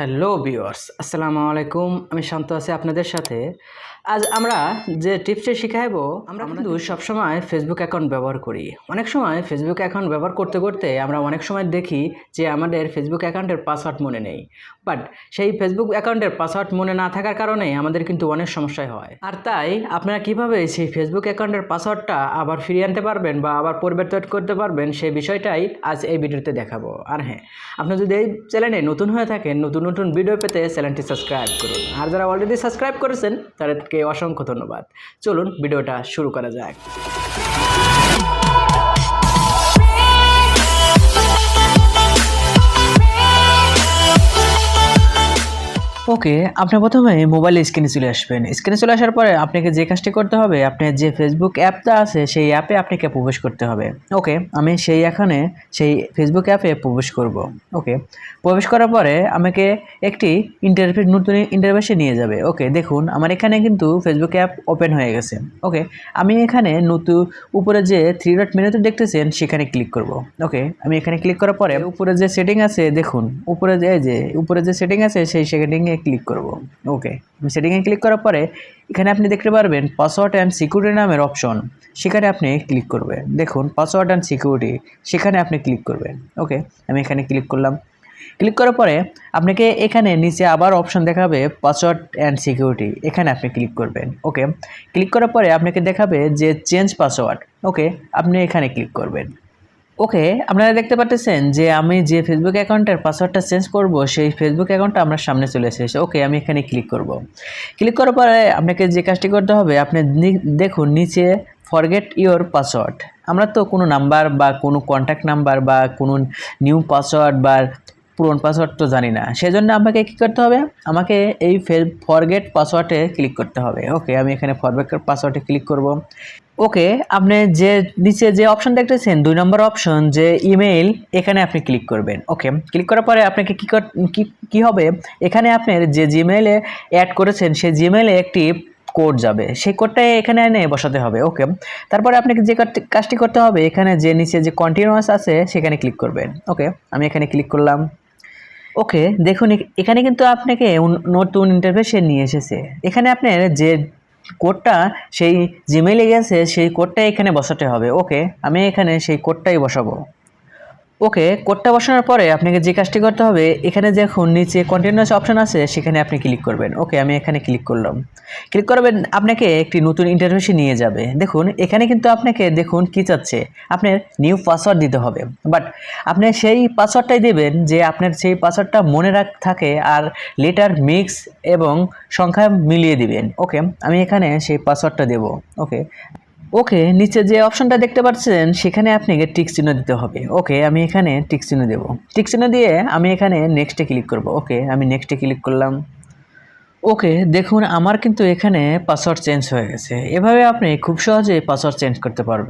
Hello viewers আসসালামু আলাইকুম আমি শান্ত আছি আপনাদের সাথে। আজ আমরা যে টিপসটি শিখাইবো আমরা কিন্তু সবসময় ফেসবুক অ্যাকাউন্ট ব্যবহার করি। অনেক সময় ফেসবুক অ্যাকাউন্ট ব্যবহার করতে করতে আমরা অনেক সময় দেখি যে আমাদের ফেসবুক অ্যাকাউন্টের পাসওয়ার্ড মনে নেই। বাট সেই ফেসবুক অ্যাকাউন্টের পাসওয়ার্ড মনে না থাকার কারণে আমাদের কিন্তু অনেক সমস্যায় হয়। আর তাই আপনারা কীভাবে সেই ফেসবুক অ্যাকাউন্টের পাসওয়ার্ডটা আবার ফিরিয়ে আনতে পারবেন বা আবার পরিবর্তন করতে পারবেন সেই বিষয়টাই আজ এই ভিডিওতে দেখাবো। আর হ্যাঁ আপনি যদি এই চ্যানেলে নতুন হয়ে থাকেন নতুন নতুন ভিডিও পেতে চ্যানেলটি সাবস্ক্রাইব করুন। আর যারা অলরেডি সাবস্ক্রাইব করেছেন, তাদেরকে অসংখ্য ধন্যবাদ। চলুন, ভিডিওটা শুরু করা যাক। ওকে আপনি প্রথমে মোবাইল স্ক্রিনে চলে আসবেন। স্ক্রিনে চলে আসার পরে আপনাকে যে কাজটি করতে হবে আপনার যে ফেসবুক অ্যাপটা আছে, সেই অ্যাপে আপনাকে প্রবেশ করতে হবে। ওকে আমি সেই এখানে সেই ফেসবুক অ্যাপে প্রবেশ করব। ওকে প্রবেশ করার পরে আমাকে একটি ইন্টারফেস নতুন ইন্টারফেসে নিয়ে যাবে। ওকে দেখুন, আমার এখানে কিন্তু ফেসবুক অ্যাপ ওপেন হয়ে গেছে। ওকে আমি এখানে নতুন উপরে যে থ্রি ডট মেনুতে দেখতেছেন, সেখানে ক্লিক করব। ওকে আমি এখানে ক্লিক করার পরে, উপরে যে সেটিং আছে, দেখুন, উপরে যে যে, উপরে যে সেটিং আছে, সেই সেটিংয়ে ক্লিক করব। ওকে সেটিংয়ে ক্লিক করার পরে, এখানে আপনি দেখতে পারবেন পাসওয়ার্ড অ্যান্ড সিকিউরিটি নামের অপশন সেখানে আপনি ক্লিক করবেন। দেখুন পাসওয়ার্ড অ্যান্ড সিকিউরিটি সেখানে আপনি ক্লিক করবেন। ওকে আমি এখানে ক্লিক করলাম। ক্লিক করার পরে, আপনাকে এখানে নিচে আবার অপশন দেখাবে পাসওয়ার্ড অ্যান্ড সিকিউরিটি এখানে আপনি ক্লিক করবেন। ওকে ক্লিক করার পরে আপনাকে দেখাবে যে চেঞ্জ পাসওয়ার্ড ওকে আপনি এখানে ক্লিক করবেন। ওকে আপনারা দেখতে পাচ্ছেন যে আমি যে ফেসবুক অ্যাকাউন্টের পাসওয়ার্ডটা চেঞ্জ করব, সেই ফেসবুক অ্যাকাউন্টটা আমার সামনে চলে এসেছে। ওকে আমি এখানে ক্লিক করব। ক্লিক করার পরে আপনাকে যে কাজটি করতে হবে, আপনি দেখুন নিচে ফরগেট ইওর পাসওয়ার্ড আমরা তো কোনো নাম্বার বা কোনো কন্ট্যাক্ট নাম্বার বা কোনো নিউ পাসওয়ার্ড বা পুরন পাসওয়ার্ড তো জানি না। সেজন্য আমাকে কী করতে হবে? আমাকে এই ফরগেট পাসওয়ার্ডে ক্লিক করতে হবে। ওকে আমি এখানে ফরগেট পাসওয়ার্ডে ক্লিক করব। ওকে আপনি যে নিচে যে অপশন দেখতেছেন, দুই নম্বর অপশন যে ইমেইল এখানে আপনি ক্লিক করবেন। ওকে ক্লিক করার পরে আপনাকে কী কি হবে? এখানে আপনার যে জিমেইলে অ্যাড করেছেন, সেই জিমেইলে একটি কোড যাবে। সেই কোডটা এখানে এনে বসাতে হবে। ওকে তারপরে আপনাকে যে কাজটি করতে হবে, এখানে যে নিচে যে কন্টিনিউয়াস আছে, সেখানে ক্লিক করবেন। ওকে আমি এখানে ক্লিক করলাম। ওকে, দেখুন এখানে কিন্তু আপনাকে নতুন ইন্টারফেসে নিয়ে এসেছে। এখানে আপনার যে কোডটা সেই জিমেইলে গেছে, সেই কোডটাই এখানে বসাতে হবে। ওকে, আমি এখানে সেই কোডটাই বসাবো। ওকে, কোডটা বসানোর পরে আপনাকে যে কাজটি করতে হবে, এখানে দেখুন নিচে কন্টিনিউয়াস অপশন আছে, সেখানে আপনি ক্লিক করবেন। ওকে, আমি এখানে ক্লিক করলাম। ক্লিক করবেন, আপনাকে একটি নতুন ইন্টারফেসে নিয়ে যাবে। দেখুন, এখানে কিন্তু আপনাকে দেখুন কি চাচ্ছে। আপনার নিউ পাসওয়ার্ড দিতে হবে। বাট আপনি সেই পাসওয়ার্ডটাই দেবেন যে আপনার সেই পাসওয়ার্ডটা মনে রাখ, থাকে আর লেটার মিক্স এবং সংখ্যা মিলিয়ে দিবেন। ওকে, আমি এখানে সেই পাসওয়ার্ডটা দেব। ওকে ওকে, নিচে যে অপশনটা দেখতে পাচ্ছেন, সেখানে আপনাকে টিক চিহ্ন দিতে হবে। ওকে, আমি এখানে টিক চিহ্ন দেবো। টিক চিহ্ন দিয়ে আমি এখানে নেক্সটে ক্লিক করব। ওকে, আমি নেক্সটে ক্লিক করলাম। ওকে, দেখুন, আমার কিন্তু এখানে পাসওয়ার্ড চেঞ্জ হয়ে গেছে। এভাবে আপনি খুব সহজে পাসওয়ার্ড চেঞ্জ করতে পারবেন।